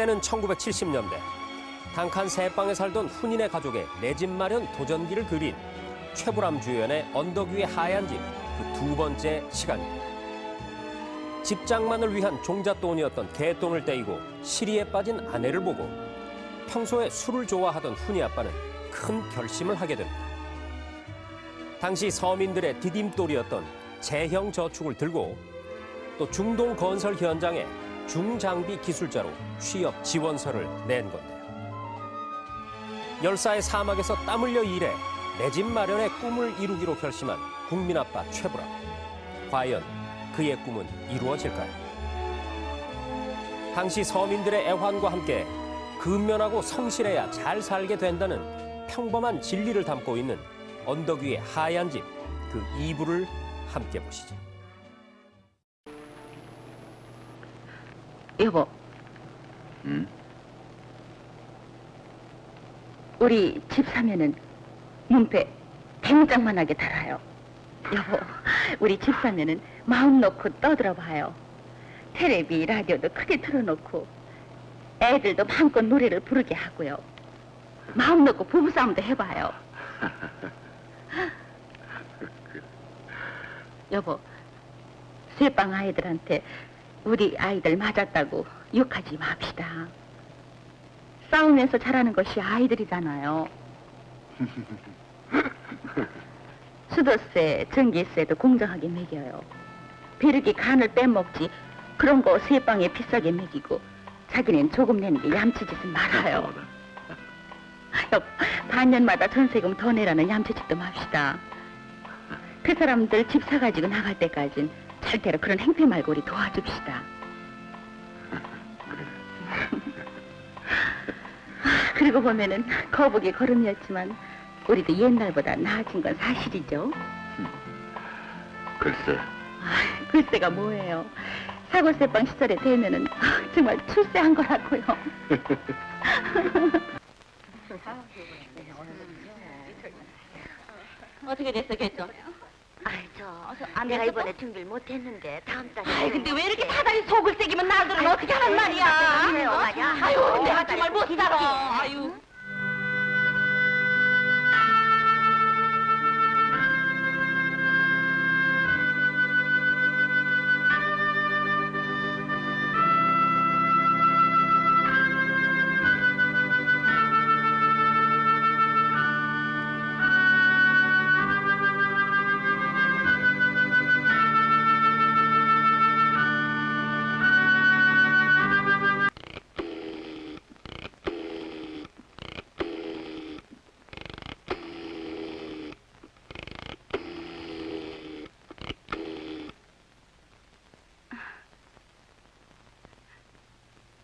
때는 1970년대 단칸 새방에 살던 훈인의 가족의 내 집 마련 도전기를 그린 최불암 주연의 언덕 위의 하얀 집 그 두 번째 시간입니다. 집장만을 위한 종잣돈이었던 개돈을 떼이고 시리에 빠진 아내를 보고 평소에 술을 좋아하던 훈이 아빠는 큰 결심을 하게 됩니다. 당시 서민들의 디딤돌이었던 재형 저축을 들고 또 중동 건설 현장에 중장비 기술자로 취업 지원서를 낸 건데요. 열사의 사막에서 땀 흘려 일해 내 집 마련의 꿈을 이루기로 결심한 국민 아빠 최불암. 과연 그의 꿈은 이루어질까요? 당시 서민들의 애환과 함께 근면하고 성실해야 잘 살게 된다는 평범한 진리를 담고 있는 언덕 위의 하얀 집 그 이부를 함께 보시죠. 여보, 응? 우리 집 사면은 문패 대문짝만하게 달아요. 여보, 우리 집 사면은 마음 놓고 떠들어 봐요. 테레비, 라디오도 크게 틀어놓고 애들도 마음껏 노래를 부르게 하고요. 마음 놓고 부부싸움도 해봐요. 여보, 새빵 아이들한테 우리 아이들 맞았다고 욕하지 맙시다. 싸우면서 자라는 것이 아이들이잖아요. 수도세, 전기세도 공정하게 매겨요. 비르기 간을 빼먹지 그런 거 세 방에 비싸게 매기고 자기는 조금 내는 게 얌치짓은 말아요. 반년마다 전세금 더 내라는 얌치짓도 맙시다. 그 사람들 집 사가지고 나갈 때까진 절대로 그런 행패 말고 우리 도와줍시다. 그리고 보면은 거북이 걸음이었지만 우리도 옛날보다 나아진 건 사실이죠. 글쎄, 아, 글쎄가 뭐예요. 사골세빵 시절에 되면은 정말 출세한 거라고요. 어떻게 됐어, 아이 저 내가 이번에 준비를 못했는데 다음 달에 아이 근데 왜 이렇게 사다리 속을 새기면 나들은 어떻게 하란 말이야? 그래요, 어? 말이야. 아유 내가 정말 못 살아. 아유.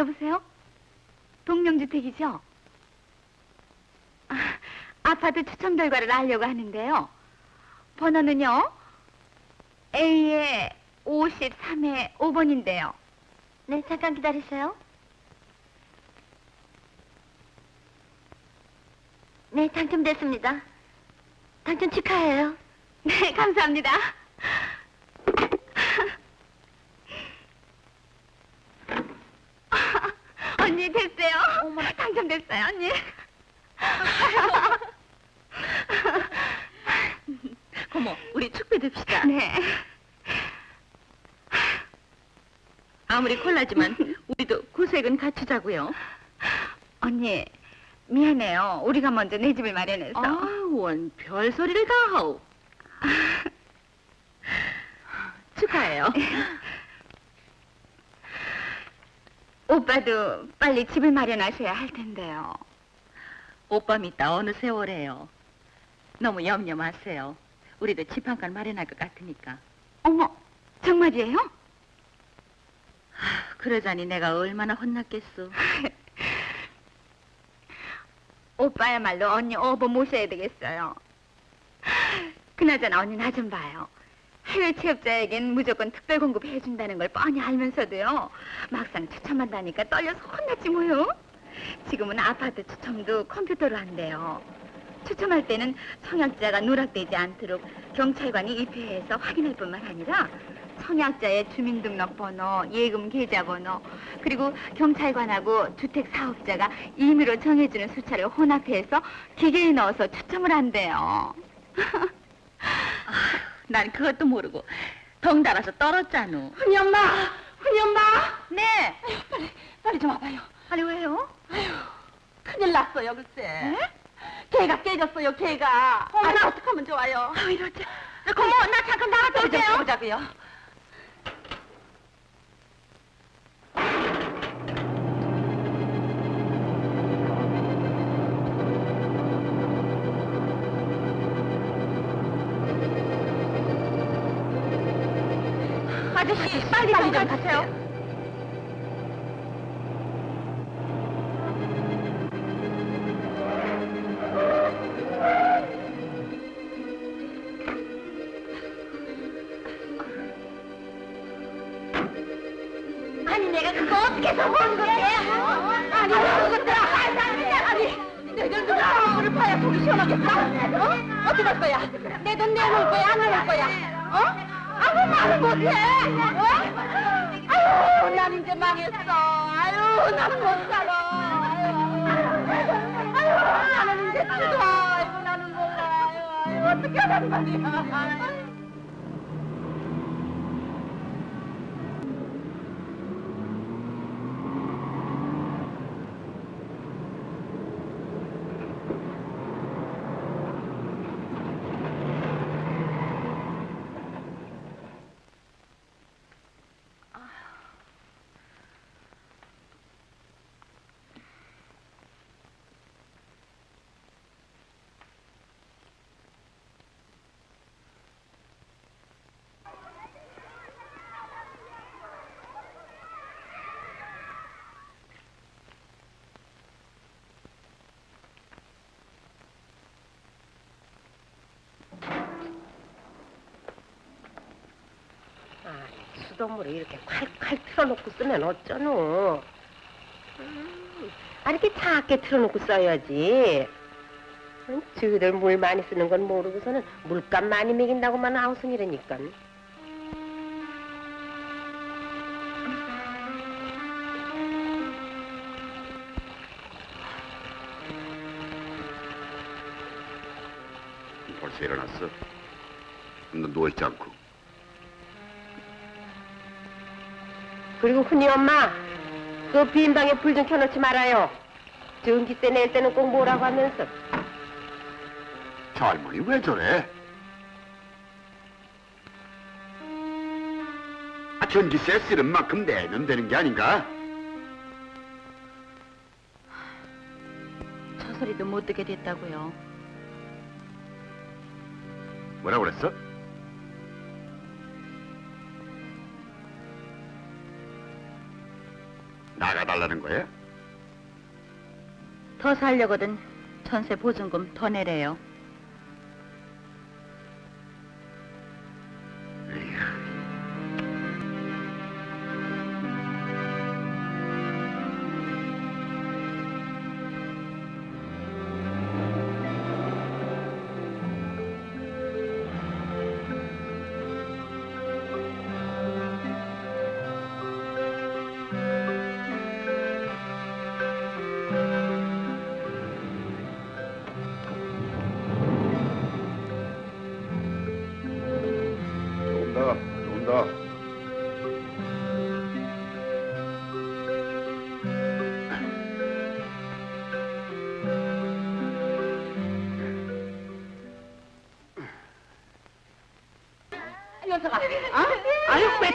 여보세요? 동명주택이죠? 아, 아파트 추첨 결과를 알려고 하는데요. 번호는요. A의 53의 5번인데요. 네 잠깐 기다리세요. 네 당첨됐습니다. 당첨 축하해요. 네, 감사합니다. 언니 됐어요. 어머나 당첨됐어요, 언니. 고모, 우리 축배 듭시다. 네. 아무리 콜라지만 우리도 구색은 갖추자고요. 언니, 미안해요. 우리가 먼저 내 집을 마련해서. 아, 원 별소리를 다 하오. 축하해요. 오빠도 빨리 집을 마련하셔야 할 텐데요. 오빠 믿다 어느 세월에요. 너무 염려 마세요. 우리도 집 한 칸 마련할 것 같으니까. 어머, 정말이에요? 그러자니 내가 얼마나 혼났겠어. 오빠야말로 언니 어버 모셔야 되겠어요. 그나저나 언니 나 좀 봐요. 해외 취업자에겐 무조건 특별 공급 해준다는 걸 뻔히 알면서도요. 막상 추첨한다니까 떨려서 혼났지 뭐요. 지금은 아파트 추첨도 컴퓨터로 한대요. 추첨할 때는 청약자가 누락되지 않도록 경찰관이 입회해서 확인할 뿐만 아니라 청약자의 주민등록번호, 예금 계좌번호, 그리고 경찰관하고 주택사업자가 임의로 정해주는 숫자를 혼합해서 기계에 넣어서 추첨을 한대요. 난 그것도 모르고 덩달아서 떨었잖아. 훈이 엄마! 훈이 엄마! 네. 빨리, 빨리 좀 와봐요. 아니 왜요? 큰일 났어요, 글쎄. 개가 깨졌어요, 개가. 아, 나 어떡하면 좋아요. 아, 이러지. 고모, 나 잠깐 나갔다 올게요. 좀 보자고요. 아저씨, 빨리 빨리 좀 가세요. 아니 내가 그거 어떻게 성공한 건데? 아니 그것들아 아니 내가 누가 얼굴을 봐야 속이 시원하겠어? 어? 어떻게 할 거야? 내 돈 내놓을 거야 안 내놓을 거야? 어? 말을 못해 어? 아유 난 이제 망했어 아유 난 못 살아 아유, 아유 나는 이제 죽어 아이고 나는 몰라 아유, 아유 어떻게 하란 말이야 아니, 수돗물을 이렇게 콸콸 틀어놓고 쓰면 어쩌노? 음, 아, 이렇게 작게 틀어놓고 써야지. 응, 저들 물 많이 쓰는 건 모르고서는 물값 많이 먹인다고만 아우성이라니까. 벌써 일어났어? 너 누워있지 않고 그리고 훈이 엄마, 그빈 방에 불 좀 켜놓지 말아요. 전기세 낼 때는 꼭 뭐라고 하면서. 저 할머니 왜 저래? 아, 전기세 쓰는 만큼 내면 되는 게 아닌가? 저 소리도 못 듣게 됐다고요. 뭐라 그랬어? 달라는 거야? 더 살려거든 전세 보증금 더 내래요.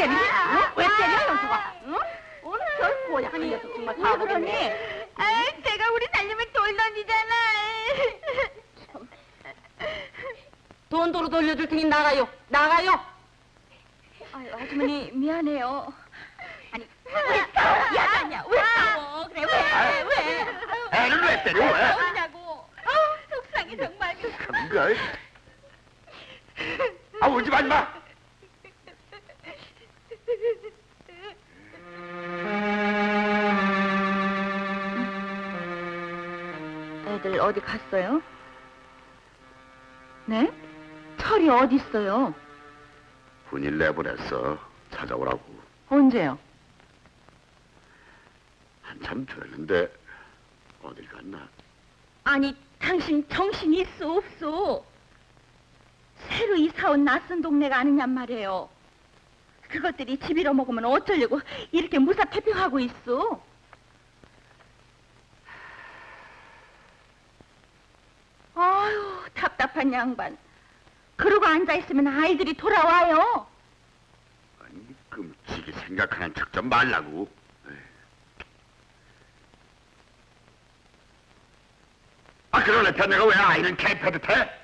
때리니? 어? 왜 때려, 연서가? 응? 오늘 저 고약한 녀석 정말 다 그러니? 아, 제가 우리 살려면 돌 던지잖아. 돈 도로 돌려줄 테니 나가요. 나가요. 아유, 아주머니 미안해요. 아니 야, 아니야. 왜 싸워? 그래, 왜? 왜? 애를 왜 때려, 왜? 뭐냐고. 아우, 속상해, 정말. 참, 그, 아, 울지 마, 마! 애들 어디 갔어요? 네? 철이 어디 있어요? 분일 내보냈어. 찾아오라고 언제요? 한참 됐는데 어딜 갔나? 아니, 당신 정신이 있어, 없어? 새로 이사 온 낯선 동네가 아니냔 말이에요. 그것들이 집 잃어먹으면 어쩌려고 이렇게 무사태평하고 있어? 아유, 답답한 양반. 그러고 앉아있으면 아이들이 돌아와요. 아니 끔찍이 생각하는 척 좀 말라고. 아 그러네 내가 왜 아이는 개패듯해?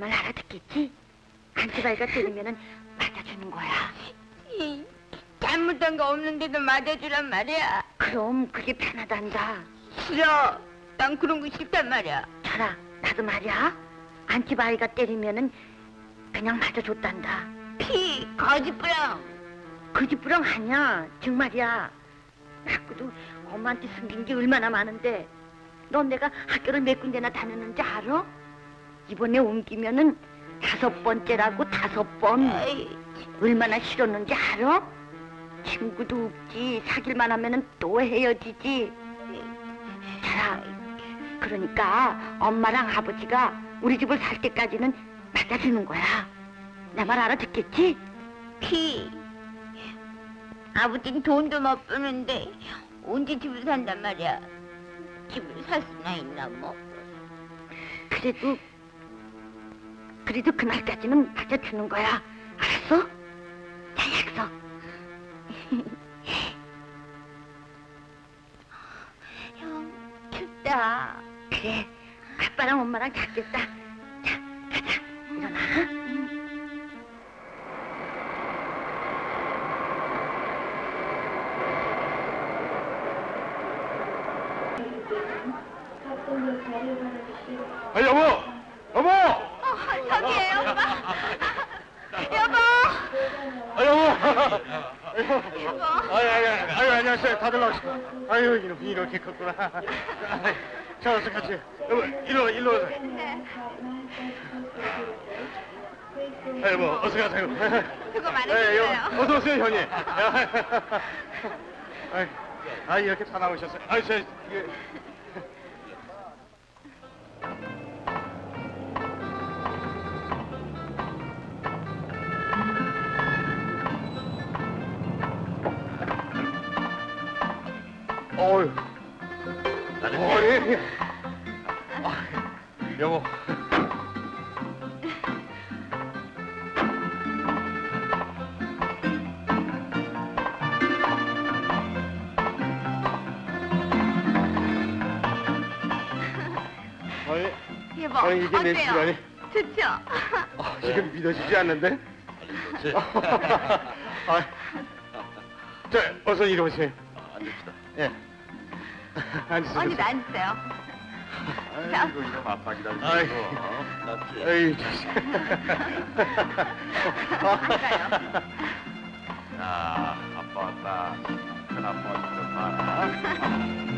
내말 알아듣겠지? 안티바이가 때리면은 맞아주는 거야. 잘못한 거 없는데도 맞아주란 말이야. 그럼 그게 편하단다. 싫어. 난 그런 거 싫단 말이야. 철아, 나도 말이야. 안티바이가 때리면은 그냥 맞아줬단다. 피, 거짓부랑. 그 집부랑 아니야. 정말이야. 자꾸도 엄마한테 숨긴 게 얼마나 많은데. 넌 내가 학교를 몇 군데나 다녔는지 알아? 이번에 옮기면은 다섯 번째라고 다섯 번. 아이, 얼마나 싫었는지 알아? 친구도 없지. 사귈만 하면은 또 헤어지지. 자라. 그러니까 엄마랑 아버지가 우리 집을 살 때까지는 맞아주는 거야. 내 말 알아듣겠지? 피. 아버진 돈도 못 버는데 언제 집을 산단 말이야. 집을 살 수나 있나 뭐. 그래도 그래도 그날까지는 맞아주는 거야. 알았어? 자 약속. 형, 춥다. 그래. 아빠랑 엄마랑 잤겠다. 자, 가자. 일어나. 아 여보! 여보! 저기에요, 오빠. 여보. 아 여보! 여보. 아유, 아유, 아유, 다들 나오시고. 아유, 이렇게, 이렇게 컸구나. 아이, 자, 어서 같이. 여보, 일로, 와, 일로 오세요. 아, 여보, 어서 가세요. 수고 많으셨어요. 어서 오세요, 형님. 아이, 아, 이렇게 다 나오셨어요. 아이, 저, 이게. 어휴. 어이. 아, 여보. 아니, 여보, 아니 이게 내 어때요? 시간이 좋죠? 아, 지금 믿어지지 않는데? 아, 자, 어서 이리 오세요. 앉읍시다. 예. 앉으세요. 언니도 앉으세요. 아이고, 이거 바빠 기다리고. 아이, 앉아요. 야, 아빠 왔다. 큰 아빠 좀봐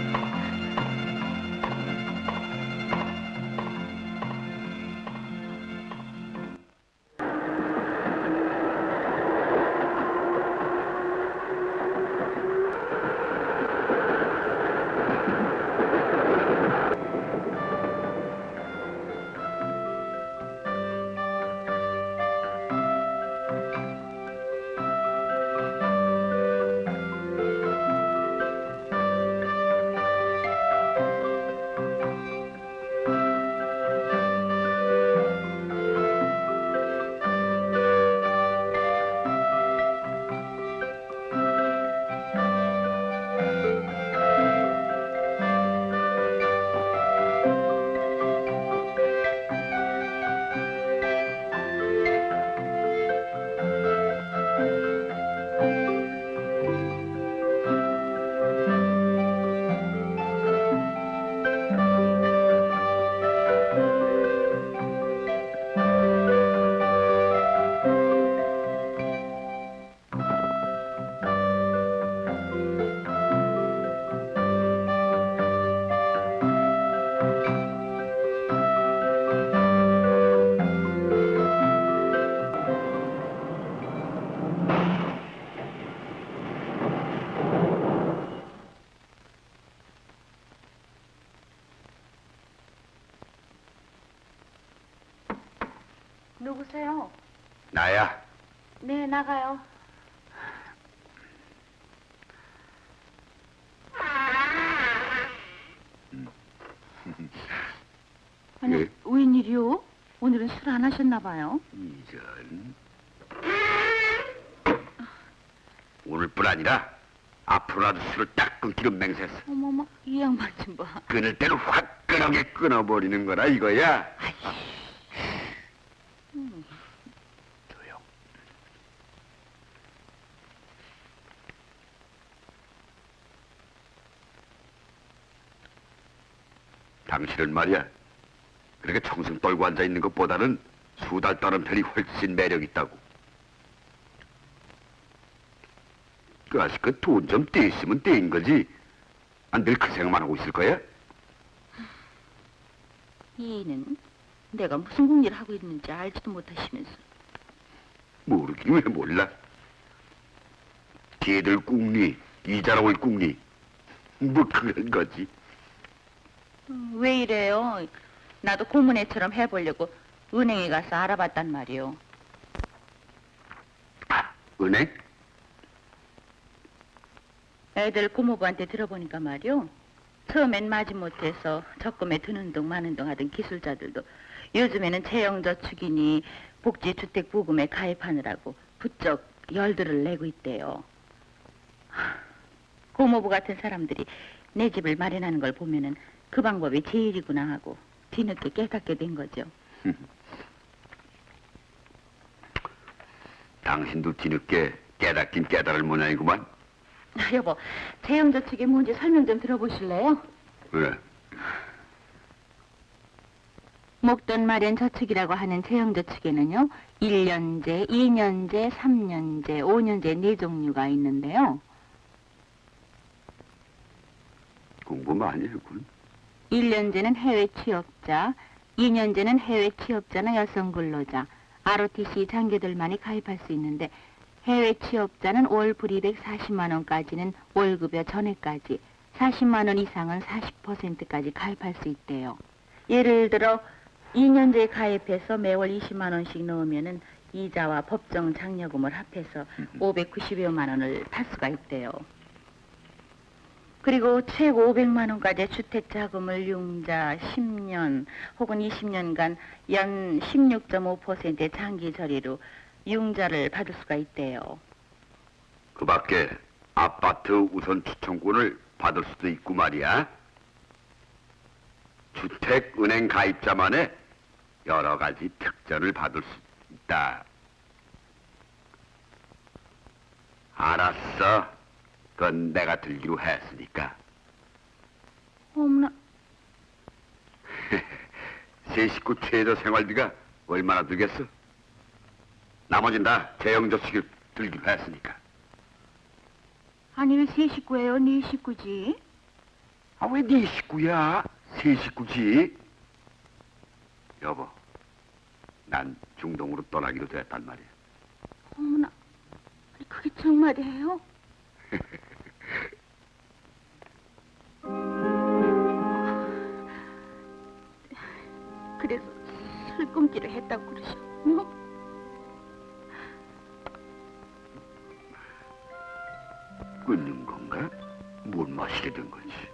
누구세요? 나야. 네, 나가요. 아니, 예. 웬일이요? 오늘은 술 안 하셨나 봐요. 이전. 오늘뿐 아니라 앞으로라도 술을 딱 끊기로 맹세했어. 어머머, 이 양반 좀 봐. 끊을 때는 화끈하게 끊어버리는 거라 이거야. 조용. 당신은 말이야. 그렇게 청승 떨고 앉아 있는 것보다는 수달 떠는 편이 훨씬 매력 있다고. 그 아직 그돈 좀 떼있으면 떼인 거지. 안 늘 그 생각만 하고 있을 거야? 이는 내가 무슨 궁리를 하고 있는지 알지도 못하시면서 모르긴 왜 몰라? 걔들 꿍리, 이자라고의 꿍리. 뭐 그런 거지. 음, 왜 이래요? 나도 고문애처럼 해보려고 은행에 가서 알아봤단 말이요. 아, 은행? 애들 고모부한테 들어보니까 말이요. 처음엔 마지못해서 적금에 드는 둥 마는 둥 하던 기술자들도 요즘에는 채용저축이니 복지주택보금에 가입하느라고 부쩍 열들을 내고 있대요. 하, 고모부 같은 사람들이 내 집을 마련하는 걸 보면은 그 방법이 제일이구나 하고 뒤늦게 깨닫게 된 거죠. 당신도 뒤늦게 깨닫긴 깨달을 모양이구만. 아, 여보, 채용저축이 뭔지 설명 좀 들어보실래요? 왜? 목돈 마련 저축이라고 하는 채용저축에는요, 1년제, 2년제, 3년제, 5년제 네 종류가 있는데요. 공부 많이 했군. 1년제는 해외 취업자, 2년제는 해외 취업자나 여성 근로자, ROTC 장교들만이 가입할 수 있는데 해외 취업자는 월 불이백 40만 원까지는 월급여 전액까지, 40만 원 이상은 40%까지 가입할 수 있대요. 예를 들어 2년제에 가입해서 매월 20만 원씩 넣으면은 이자와 법정 장려금을 합해서 590여만 원을 탈 수가 있대요. 그리고 최고 500만 원까지 주택 자금을 융자 10년 혹은 20년간 연 16.5%의 장기 저리로 융자를 받을 수가 있대요. 그 밖에 아파트 우선 추천권을 받을 수도 있고 말이야. 주택은행 가입자만의 여러 가지 특전을 받을 수 있다. 알았어. 그건 내가 들기로 했으니까. 어머나, 세 식구 최저 생활비가 얼마나 들겠어? 나머진 다 재형저축을 들기로 했으니까. 아니 왜 세 식구예요? 네 식구지? 아, 왜 네 식구야? 세 식구지? 여보, 난 중동으로 떠나기로 됐단 말이야. 어머나, 그게 정말이에요? 술 끊기로 했다고 그러셨군요? 끊는 건가? 뭘 마시게 된 거지?